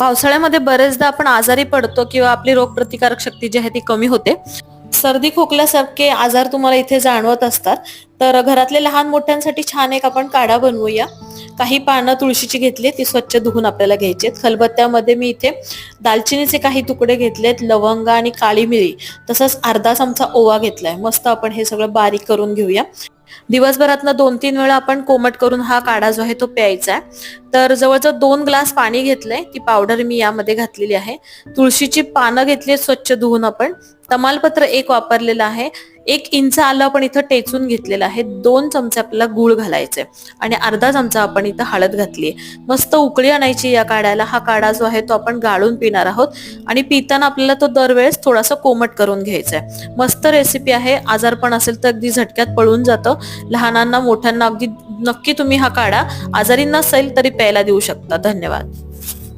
पावसाळ्यामध्ये बरेचदा आपण आजारी पडतो किंवा आपली रोगप्रतिकारक शक्ती जी आहे ती कमी होते. सर्दी खोकल्यासारखे आजार तुम्हाला इथे जाणवत असतात. तर घरातले लहान मोठ्यांसाठी छान एक आपण काढा बनवूया. काही पानं तुळशीची घेतली ती स्वच्छ धुवून आपल्याला घ्यायची आहेत. खलबत्त्यामध्ये मी इथे दालचिनीचे काही तुकडे घेतलेत लवंग आणि काळी मिरी. तसंच अर्धा चमचा ओवा घेतलाय. मस्त आपण हे सगळं बारीक करून घेऊया. दिवसभरातनं दोन तीन वेळा आपण कोमट करून हा काढा जो आहे तो प्यायचा आहे. तर जवळजवळ दोन ग्लास पाणी घेतलंय ती पावडर मी यामध्ये घातलेली आहे. तुळशीची पानं घेतली स्वच्छ धुवून आपण. तमालपत्र एक वापरलेलं आहे. एक इंच आलं आपण इथं टेचून घेतलेलं आहे. दोन चमचे आपल्याला गुळ घालायचे. आणि अर्धा चमचा आपण इथं हळद घातली मस्त उकळी आणायची या काढ्याला हा काढा जो आहे तो आपण गाळून पिणार आहोत. आणि पिताना आपल्याला तो दरवेळेस थोडासा कोमट करून घ्यायचा आहे. मस्त रेसिपी आहे. आजारपण असेल तर अगदी झटक्यात पळून जातं. लहानांना मोठ्यांना अगदी नक्की तुम्ही हा काढा आजारी नसेल तरी प्यायला देऊ शकता. धन्यवाद.